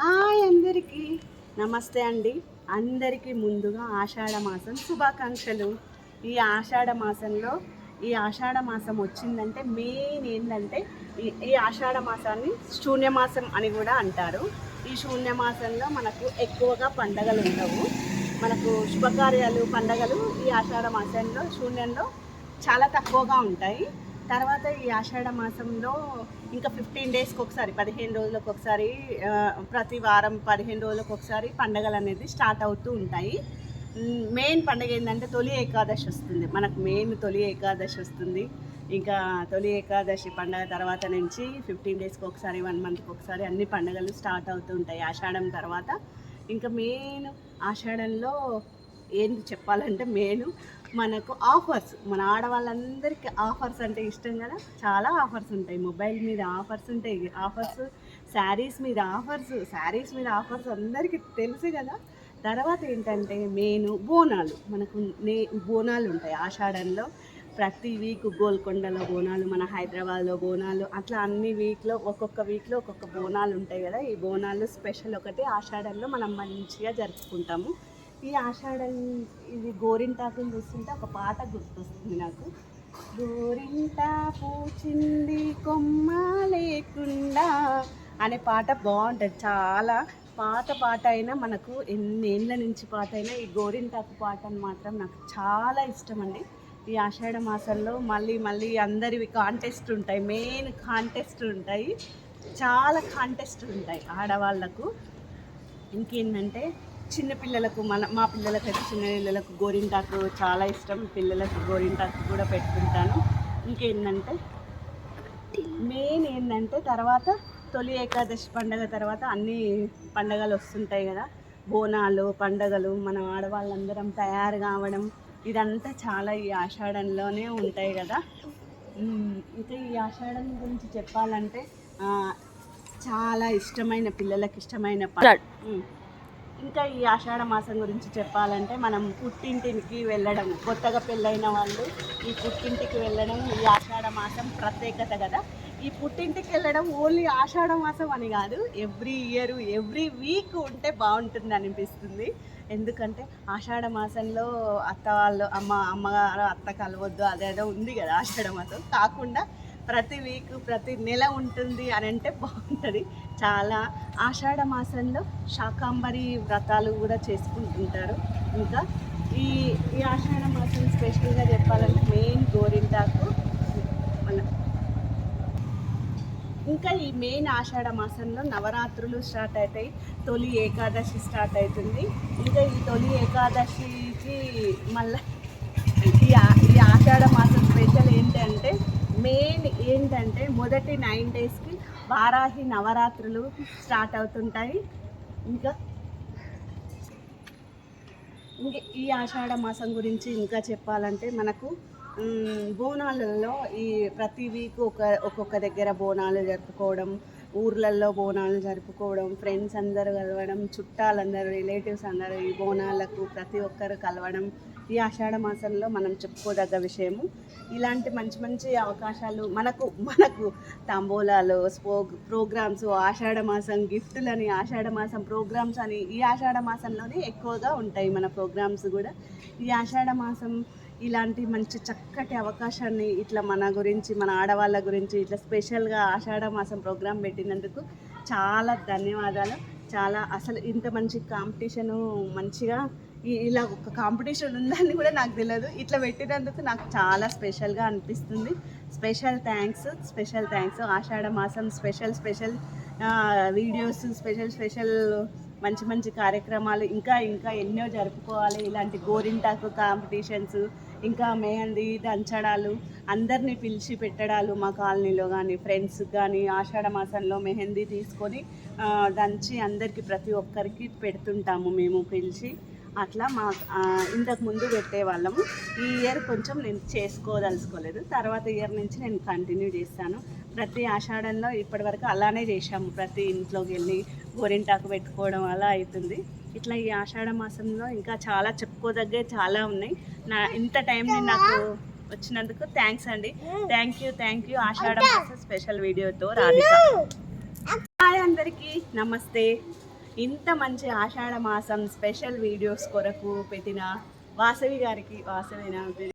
Hi అందరికీ. నమస్తే అండి. అందరికీ ముందుగా ఆషాఢ మాసం శుభాకాంక్షలు. ఈ ఆషాఢ మాసంలో ఈ ఆషాఢ మాసం వచ్చిందంటే మెయిన్ ఏంటంటే ఈ ఈ ఆషాఢ మాసాన్ని శూన్యమాసం అని కూడా అంటారు. ఈ శూన్యమాసంలో మనకు ఎక్కువగా పండగలు ఉండవు. మనకు శుభకార్యాలు పండగలు ఈ ఆషాఢ మాసంలో శూన్యంలో చాలా తక్కువగా ఉంటాయి. తర్వాత ఈ ఆషాఢ మాసంలో ఇంకా ఫిఫ్టీన్ డేస్కి ఒకసారి పదిహేను రోజులకు ఒకసారి ప్రతి వారం పదిహేను రోజులకు ఒకసారి పండగలు అనేది స్టార్ట్ అవుతూ ఉంటాయి. మెయిన్ పండగ ఏంటంటే తొలి ఏకాదశి వస్తుంది. మనకు మెయిన్ తొలి ఏకాదశి వస్తుంది. ఇంకా తొలి ఏకాదశి పండగ తర్వాత నుంచి ఫిఫ్టీన్ డేస్కి ఒకసారి వన్ మంత్కి ఒకసారి అన్ని పండగలు స్టార్ట్ అవుతూ ఉంటాయి ఆషాఢం తర్వాత. ఇంకా మెయిన్ ఆషాఢంలో ఏం చెప్పాలంటే మెయిన్ మనకు ఆఫర్స్ మన ఆడవాళ్ళందరికీ ఆఫర్స్ అంటే ఇష్టం కదా? చాలా ఆఫర్స్ ఉంటాయి. మొబైల్ మీద ఆఫర్స్ ఉంటాయి. ఆఫర్స్ శారీస్ మీద ఆఫర్స్ శారీస్ మీద ఆఫర్స్ అందరికీ తెలుసు కదా? తర్వాత ఏంటంటే మెయిన్ బోనాలు. మనకు నే బోనాలు ఉంటాయి. ఆషాఢంలో ప్రతి వీక్ గోల్కొండలో బోనాలు మన హైదరాబాద్లో బోనాలు అట్లా అన్ని వీక్లో ఒక్కొక్క వీక్లో ఒక్కొక్క బోనాలు ఉంటాయి కదా? ఈ బోనాలు స్పెషల్ ఒకటి ఆషాఢంలో మనం మంచిగా జరుపుకుంటాము. ఈ ఆషాఢం ఇది గోరింటాకుని చూస్తుంటే ఒక పాట గుర్తొస్తుంది నాకు. గోరింటా పూచింది కొమ్మ లేకుండా అనే పాట బాగుంటుంది. చాలా పాత పాట అయినా మనకు ఎన్నేళ్ళ నుంచి పాట అయినా ఈ గోరింటాకు పాటను మాత్రం నాకు చాలా ఇష్టం అండి. ఈ ఆషాఢ మాసంలో మళ్ళీ మళ్ళీ అందరివి కాంటెస్ట్ ఉంటాయి. మెయిన్ కాంటెస్ట్ ఉంటాయి. చాలా కాంటెస్ట్ ఉంటాయి ఆడవాళ్ళకు. ఇంకేంటంటే చిన్న పిల్లలకు మన మా పిల్లలకు అయితే చిన్న పిల్లలకు గోరింటాకు చాలా ఇష్టం. పిల్లలకు గోరింటాకు కూడా పెట్టుకుంటాను. ఇంకేంటంటే మెయిన్ ఏంటంటే తర్వాత తొలి ఏకాదశి పండగ తర్వాత అన్ని పండగలు వస్తుంటాయి కదా. బోనాలు పండగలు మన ఆడవాళ్ళందరం తయారు కావడం ఇదంతా చాలా ఈ ఆషాఢంలోనే ఉంటాయి కదా. ఇంకా ఈ ఆషాఢం గురించి చెప్పాలంటే చాలా ఇష్టమైన పిల్లలకి ఇష్టమైన. ఇంకా ఈ ఆషాఢ మాసం గురించి చెప్పాలంటే మనం పుట్టింటికి వెళ్ళడం కొత్తగా పెళ్ళైన వాళ్ళు ఈ పుట్టింటికి వెళ్ళడం ఈ ఆషాఢ మాసం ప్రత్యేకత కదా. ఈ పుట్టింటికి వెళ్ళడం ఓన్లీ ఆషాఢ మాసం అని కాదు ఎవ్రీ ఇయర్ ఎవ్రీ వీక్ ఉంటే బాగుంటుంది అనిపిస్తుంది. ఎందుకంటే ఆషాఢ మాసంలో అత్త వాళ్ళు అమ్మ అమ్మగారు అత్త కలవద్దు అదేదో ఉంది కదా ఆషాఢ మాసం. కాకుండా ప్రతి వీక్ ప్రతి నెల ఉంటుంది అని అంటే బాగుంటుంది. చాలా ఆషాఢ మాసంలో శాకాంబరి వ్రతాలు కూడా చేసుకుంటుంటారు. ఇంకా ఈ ఈ ఆషాఢ మాసం స్పెషల్గా చెప్పాలంటే మెయిన్ గోరింటాకు మన ఇంకా ఈ మెయిన్ ఆషాఢ మాసంలో నవరాత్రులు స్టార్ట్ అవుతాయి తొలి ఏకాదశి స్టార్ట్ అవుతుంది. ఇంకా ఈ తొలి ఏకాదశికి మళ్ళీ ఈ ఈ ఆషాఢ మాసం స్పెషల్ ఏంటంటే మెయిన్ ఏంటంటే మొదటి నైన్ డేస్కి వారాహి నవరాత్రులు స్టార్ట్ అవుతుంటాయి. ఇంకా ఇంకా ఈ ఆషాఢ మాసం గురించి ఇంకా చెప్పాలంటే మనకు బోనాలలో ఈ ప్రతి వీక్ ఒక ఒక్కొక్క దగ్గర బోనాలు జరుపుకోవడం ఊర్లలో బోనాలు జరుపుకోవడం ఫ్రెండ్స్ అందరూ కలవడం చుట్టాలందరూ రిలేటివ్స్ అందరూ ఈ బోనాలకు ప్రతి ఒక్కరు కలవడం ఈ ఆషాఢ మాసంలో మనం చెప్పుకోదగ్గ విషయము. ఇలాంటి మంచి మంచి అవకాశాలు మనకు మనకు తాంబూలాలు స్పో ప్రోగ్రామ్స్ ఆషాఢ మాసం గిఫ్టులని ఆషాఢ మాసం ప్రోగ్రామ్స్ అని ఈ ఆషాఢ మాసంలోనే ఎక్కువగా ఉంటాయి మన ప్రోగ్రామ్స్ కూడా. ఈ ఆషాఢ మాసం ఇలాంటి మంచి చక్కటి అవకాశాన్ని ఇట్లా మన గురించి మన ఆడవాళ్ళ గురించి ఇట్లా స్పెషల్గా ఆషాఢ మాసం ప్రోగ్రాం పెట్టినందుకు చాలా ధన్యవాదాలు. చాలా అసలు ఇంత మంచి కాంపిటీషను మంచిగా ఇలా ఒక కాంపిటీషన్ ఉందని కూడా నాకు తెలియదు. ఇట్లా పెట్టినందుకు నాకు చాలా స్పెషల్గా అనిపిస్తుంది. Special thanks special thanks. Ashadha మాసం special special videos special special మంచి మంచి కార్యక్రమాలు ఇంకా ఇంకా ఎన్నో జరుపుకోవాలి. ఇలాంటి గోరింటాకు కాంపిటీషన్స్ ఇంకా మెహందీ దంచడాలు అందరినీ పిలిచి పెట్టడాలు మా కాలనీలో కానీ ఫ్రెండ్స్ కానీ ఆషాఢ మాసంలో మెహందీ తీసుకొని దంచి అందరికీ ప్రతి ఒక్కరికి పెడుతుంటాము మేము పిలిచి. అట్లా మా ఇంతకు ముందు పెట్టేవాళ్ళము ఈ ఇయర్ కొంచెం నేను చేసుకోదలుచుకోలేదు. తర్వాత ఇయర్ నుంచి నేను కంటిన్యూ చేస్తాను. ప్రతి ఆషాఢంలో ఇప్పటివరకు అలానే చేశాము. ప్రతి ఇంట్లోకి వెళ్ళి గోరింటాకు పెట్టుకోవడం అలా అవుతుంది ఇట్లా ఈ ఆషాఢ మాసంలో ఇంకా చాలా చెప్పుకోదగ్గే చాలా ఉన్నాయి. నా ఇంత టైం నాకు వచ్చినందుకు థ్యాంక్స్ అండి. Thank you thank you. Ashadha మాసం స్పెషల్ వీడియోతో రాధిక. హాయ్ అందరికీ. నమస్తే. ఇంత మంచి ఆషాఢ మాసం స్పెషల్ వీడియోస్ కొరకు పెట్టిన వాసవి గారికి వాసవి